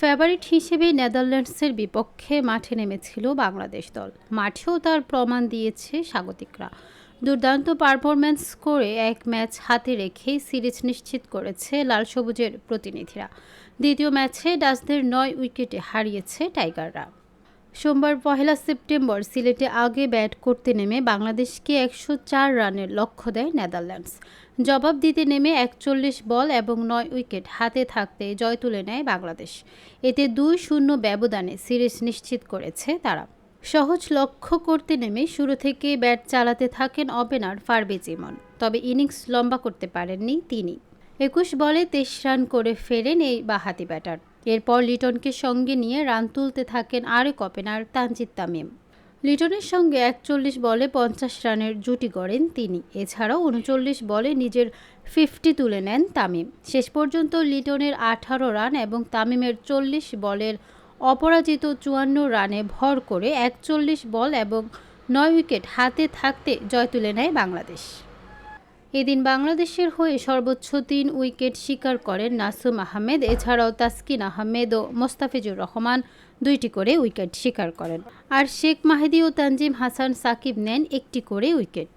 Favourite হিসেবে নেদারল্যান্ডসের বিপক্ষে মাঠে নেমেছিল বাংলাদেশ দল। মাঠেও তার প্রমাণ দিয়েছে স্বাগতিকরা। দুর্দান্ত পারফরম্যান্স করে এক ম্যাচ হাতে রেখেই সিরিজ নিশ্চিত করেছে লাল সবুজের প্রতিনিধিরা। দ্বিতীয় ম্যাচে ডাচদের নয় উইকেটে হারিয়েছে টাইগাররা। সোমবার পহেলা সেপ্টেম্বর সিলেটে আগে ব্যাট করতে নেমে বাংলাদেশকে একশো চার রানের লক্ষ্য দেয় নেদারল্যান্ডস। জবাব দিতে নেমে একচল্লিশ বল এবং নয় উইকেট হাতে থাকতে জয় তুলে নেয় বাংলাদেশ। এতে দুই শূন্য ব্যবধানে সিরিজ নিশ্চিত করেছে তারা। সহজ লক্ষ্য করতে নেমে শুরু থেকে ব্যাট চালাতে থাকেন ওপেনার ফারবেজ ইমন তবে ইনিংস লম্বা করতে পারেননি তিনি। একুশ বলে তেইশ রান করে ফেরেন এই বাহাতি ব্যাটার। এরপর লিটনকে সঙ্গে নিয়ে রান তুলতে থাকেন আরেক ওপেনার তানজিদ তামিম। লিটনের সঙ্গে একচল্লিশ বলে পঞ্চাশ রানের জুটি গড়েন তিনি। এছাড়াও উনচল্লিশ বলে নিজের ফিফটি তুলে নেন তামিম। শেষ পর্যন্ত লিটনের আঠারো রান এবং তামিমের চল্লিশ বলের অপরাজিত চুয়ান্ন রানে ভর করে একচল্লিশ বল এবং নয় উইকেট হাতে থাকতে জয় তুলে নেয় বাংলাদেশ। এদিন বাংলাদেশের হয়ে সর্বোচ্চ তিন উইকেট শিকার করেন নাসুম আহমেদ, এছাড়াও তাসকিন আহমেদ ও মোস্তাফিজুর রহমান দুইটি করে উইকেট শিকার করেন। আর শেখ মাহেদি ও তানজিম হাসান সাকিব নেন একটি করে উইকেট।